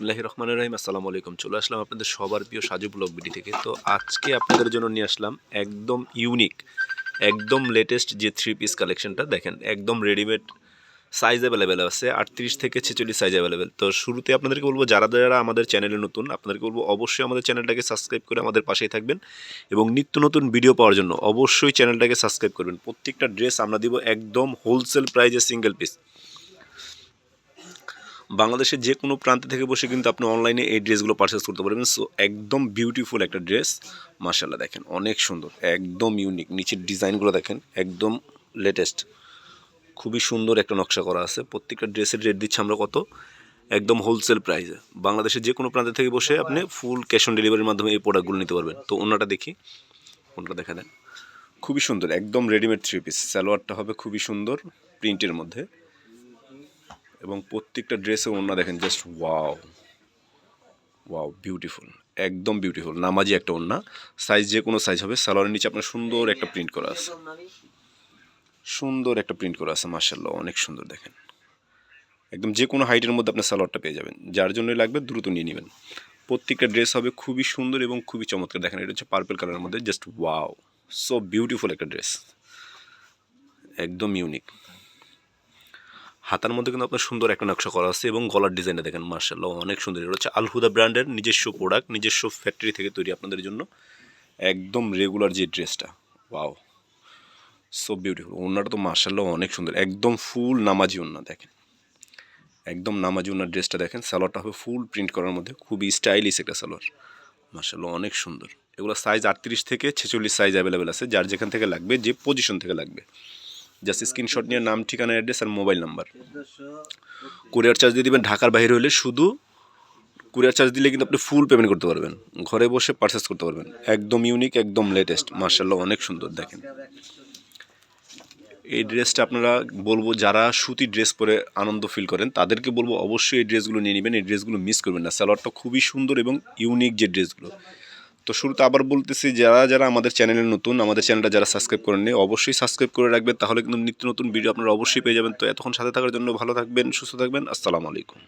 বিসমিল্লাহ রহমান রহিম। আসসালামু আলাইকুম। চলে আসলাম আপনাদের সবার প্রিয় সাজু ব্লগ বিডি থেকে। তো আজকে আপনাদের জন্য নিয়ে আসলাম একদম ইউনিক একদম লেটেস্ট যে থ্রি পিস কালেকশনটা দেখেন, একদম রেডিমেড সাইজ অ্যাভেলেবেল আছে, আটত্রিশ থেকে ছেচল্লিশ সাইজ অ্যাভেলেবেল তো শুরুতে আপনাদেরকে বলব, যারা যারা আমাদের চ্যানেলে নতুন, আপনাদেরকে বলব, অবশ্যই আমাদের চ্যানেলটাকে সাবস্ক্রাইব করে আমাদের পাশেই থাকবেন এবং নিত্য নতুন ভিডিও পাওয়ার জন্য অবশ্যই চ্যানেলটাকে সাবস্ক্রাইব করবেন। প্রত্যেকটা ড্রেস আমরা দিব একদম হোলসেল প্রাইজে সিঙ্গেল পিস বাংলাদেশের যে কোনো প্রান্ত থেকে বসে কিন্তু আপনি অনলাইনে এই ড্রেসগুলো পারচেস করতে পারবেন। সো একদম বিউটিফুল একটা ড্রেস মার্শাল্লাহ দেখেন, অনেক সুন্দর, একদম ইউনিক নিচের ডিজাইনগুলো দেখেন, একদম লেটেস্ট খুবই সুন্দর একটা নকশা করা আছে। প্রত্যেকটা ড্রেসের রেট দিচ্ছে আমরা কত? একদম হোলসেল প্রাইসে বাংলাদেশের যে কোনো প্রান্ত থেকে বসে আপনি ফুল ক্যাশ অন ডেলিভারির মাধ্যমে এই প্রোডাক্টগুলো নিতে পারবেন। তো অন্যটা দেখি অন্যটা দেখা দেন। খুবই সুন্দর, একদম রেডিমেড থ্রি পিস সালোয়ারটা হবে খুবই সুন্দর প্রিন্টের মধ্যে। এবং প্রত্যেকটা ড্রেসে ওড়না দেখেন জাস্ট ওয়াও ওয়াও বিউটিফুল একদম বিউটিফুল নামাজি একটা ওড়না। সাইজ যে কোনো সাইজ হবে, সালোয়ারের নিচে আপনার সুন্দর একটা প্রিন্ট করা আছে। সুন্দর একটা প্রিন্ট করা আছে মার্শাল্লাহ অনেক সুন্দর দেখেন। একদম যে কোনো হাইটের মধ্যে আপনার সালোয়ারটা পেয়ে যাবেন। যার জন্যই লাগবে দ্রুত নিয়ে নেবেন। প্রত্যেকটা ড্রেস হবে খুবই সুন্দর এবং খুবই চমৎকার। দেখেন, এটা হচ্ছে পার্পল কালারের মধ্যে জাস্ট ওয়াও সো বিউটিফুল একটা ড্রেস একদম ইউনিক হাতার মধ্যে কিন্তু আপনার সুন্দর একটা নকশা করা আছে এবং গলার ডিজাইনটা দেখেন মার্শাল্লাহ অনেক সুন্দর। এটা হচ্ছে আলহুদা ব্র্যান্ডের নিজস্ব প্রোডাক্ট নিজস্ব ফ্যাক্টরি থেকে তৈরি আপনাদের জন্য। একদম রেগুলার যে ড্রেসটা ওয়াও সো বিউটিফুল ওনাটা তো মার্শাল্লাহ অনেক সুন্দর, একদম ফুল নামাজি ওনা দেখেন। একদম নামাজি ওনার ড্রেসটা দেখেন, সালোয়ারটা হবে ফুল প্রিন্ট করার মধ্যে, খুবই স্টাইলিশ একটা সালোয়ার মার্শাল্লাহ অনেক সুন্দর। এগুলো সাইজ আটত্রিশ থেকে ছেচল্লিশ সাইজ অ্যাভেলেবেল আছে, যার যেখান থেকে লাগবে, যে পজিশন থেকে লাগবে। জাস্ট স্ক্রিনশট নিয়ে নাম, ঠিকানা, অ্যাড্রেস আর মোবাইল নাম্বার। কুরিয়ার চার্জ দিয়ে দেবেন ঢাকার বাইরে হলে শুধু কুরিয়ার চার্জ দিলে কিন্তু আপনি ফুল পেমেন্ট করতে পারবেন। ঘরে বসে পারচেস করতে পারবেন। একদম ইউনিক একদম লেটেস্ট মার্শাল্লাহ অনেক সুন্দর, দেখেন। এই ড্রেসটা আপনারা বলব, যারা সুতি ড্রেস পরে আনন্দ ফিল করেন, তাদেরকে বলব অবশ্যই এই ড্রেসগুলো নিয়ে নেবেন। এই ড্রেসগুলো মিস করবেন না। স্যালোয়ারটা খুবই সুন্দর এবং ইউনিক যে ড্রেসগুলো তো শুরুতে আবার বলতেছি, যারা যারা আমাদের চ্যানেলে নতুন, আমাদের চ্যানেলটা যারা সাবস্ক্রাইব করেননি, অবশ্যই সাবস্ক্রাইব করে রাখবেন, তাহলে কিন্তু নিত্য নতুন ভিডিও আপনারা অবশ্যই পেয়ে যাবেন। তো এতক্ষণ সাথে থাকার জন্য ভালো থাকবেন, সুস্থ থাকবেন, আসসালামু আলাইকুম।